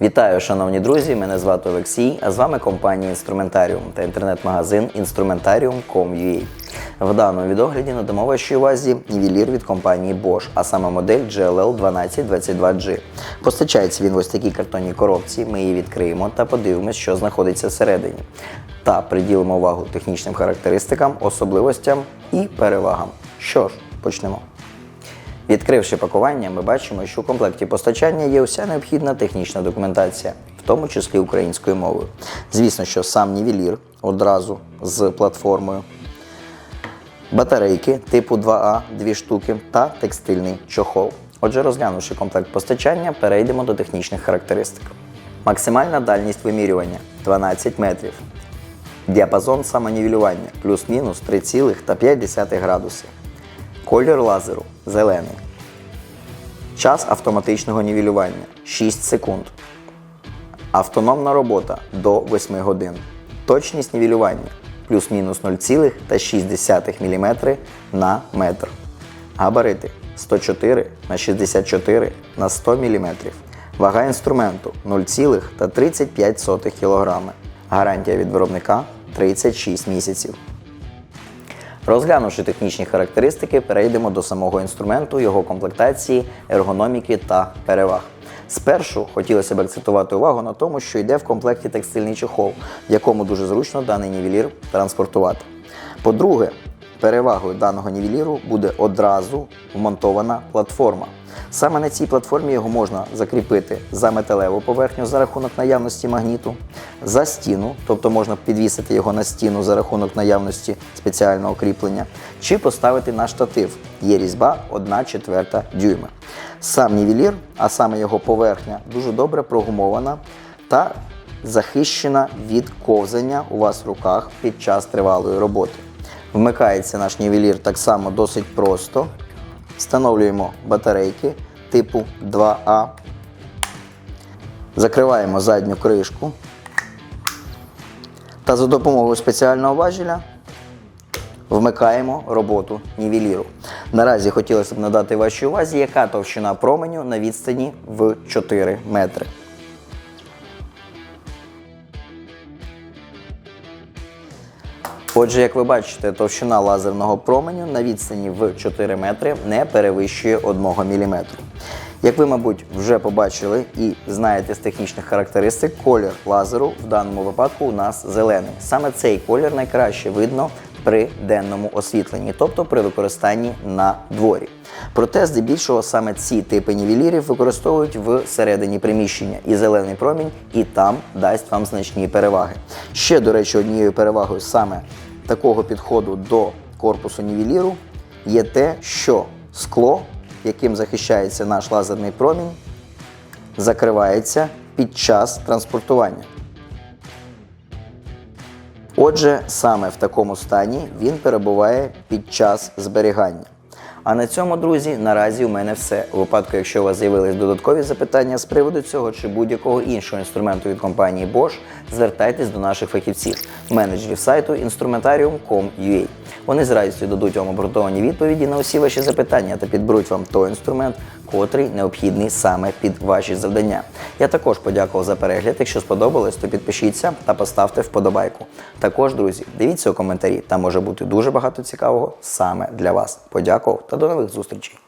Вітаю, шановні друзі! Мене звати Олексій, а з вами компанія Інструментаріум та інтернет-магазин Instrumentarium.com.ua. В даному відогляді надамо вашій увазі нівелір від компанії Bosch, а саме модель GLL 1222G. Постачається він в ось такій картонній коробці. Ми її відкриємо та подивимося, що знаходиться всередині. Та приділимо увагу технічним характеристикам, особливостям і перевагам. Що ж, почнемо. Відкривши пакування, ми бачимо, що у комплекті постачання є уся необхідна технічна документація, в тому числі українською мовою. Звісно, що сам нівелір одразу з платформою, батарейки типу 2А, дві штуки та текстильний чохол. Отже, розглянувши комплект постачання, перейдемо до технічних характеристик. Максимальна дальність вимірювання 12 метрів. Діапазон самонівелювання плюс-мінус 3,5 градуси. Колір лазеру зелений. Час автоматичного нівелювання 6 секунд. Автономна робота до 8 годин. Точність нівелювання плюс-мінус 0,6 мм на метр. Габарити 104 на 64 на 100 мм. Вага інструменту 0,35 кг. Гарантія від виробника 36 місяців. Розглянувши технічні характеристики, перейдемо до самого інструменту, його комплектації, ергономіки та переваг. Спершу хотілося б акцентувати увагу на тому, що йде в комплекті текстильний чохол, в якому дуже зручно даний нівелір транспортувати. По-друге, перевагою даного нівеліру буде одразу вмонтована платформа. Саме на цій платформі його можна закріпити за металеву поверхню за рахунок наявності магніту, за стіну, тобто можна підвісити його на стіну за рахунок наявності спеціального кріплення, чи поставити на штатив. Є різьба 1 четверта дюйма. Сам нівелір, а саме його поверхня, дуже добре прогумована та захищена від ковзання у вас в руках під час тривалої роботи. Вмикається наш нівелір так само досить просто. Встановлюємо батарейки типу 2А. Закриваємо задню кришку. Та за допомогою спеціального важеля вмикаємо роботу нівеліру. Наразі хотілося б надати вашій увазі, яка товщина променю на відстані в 4 метри. Отже, як ви бачите, товщина лазерного променю на відстані в 4 метри не перевищує 1 мм. Як ви, мабуть, вже побачили і знаєте з технічних характеристик, колір лазеру в даному випадку у нас зелений. Саме цей колір найкраще видно при денному освітленні, тобто при використанні на дворі. Проте, здебільшого, саме ці типи нівелірів використовують всередині приміщення, і зелений промінь і там дасть вам значні переваги. Ще, до речі, однією перевагою саме такого підходу до корпусу нівеліру є те, що скло, яким захищається наш лазерний промінь, закривається під час транспортування. Отже, саме в такому стані він перебуває під час зберігання. А на цьому, друзі, наразі у мене все. У випадку, якщо у вас з'явились додаткові запитання з приводу цього чи будь-якого іншого інструменту від компанії Bosch, звертайтесь до наших фахівців, менеджерів сайту instrumentarium.com.ua. Вони з радістю дадуть вам обґрунтовані відповіді на усі ваші запитання та підберуть вам той інструмент, котрий необхідний саме під ваші завдання. Я також подякував за перегляд. Якщо сподобалось, то підпишіться та поставте вподобайку. Також, друзі, дивіться у коментарі, там може бути дуже багато цікавого саме для вас. Подякував та до нових зустрічей.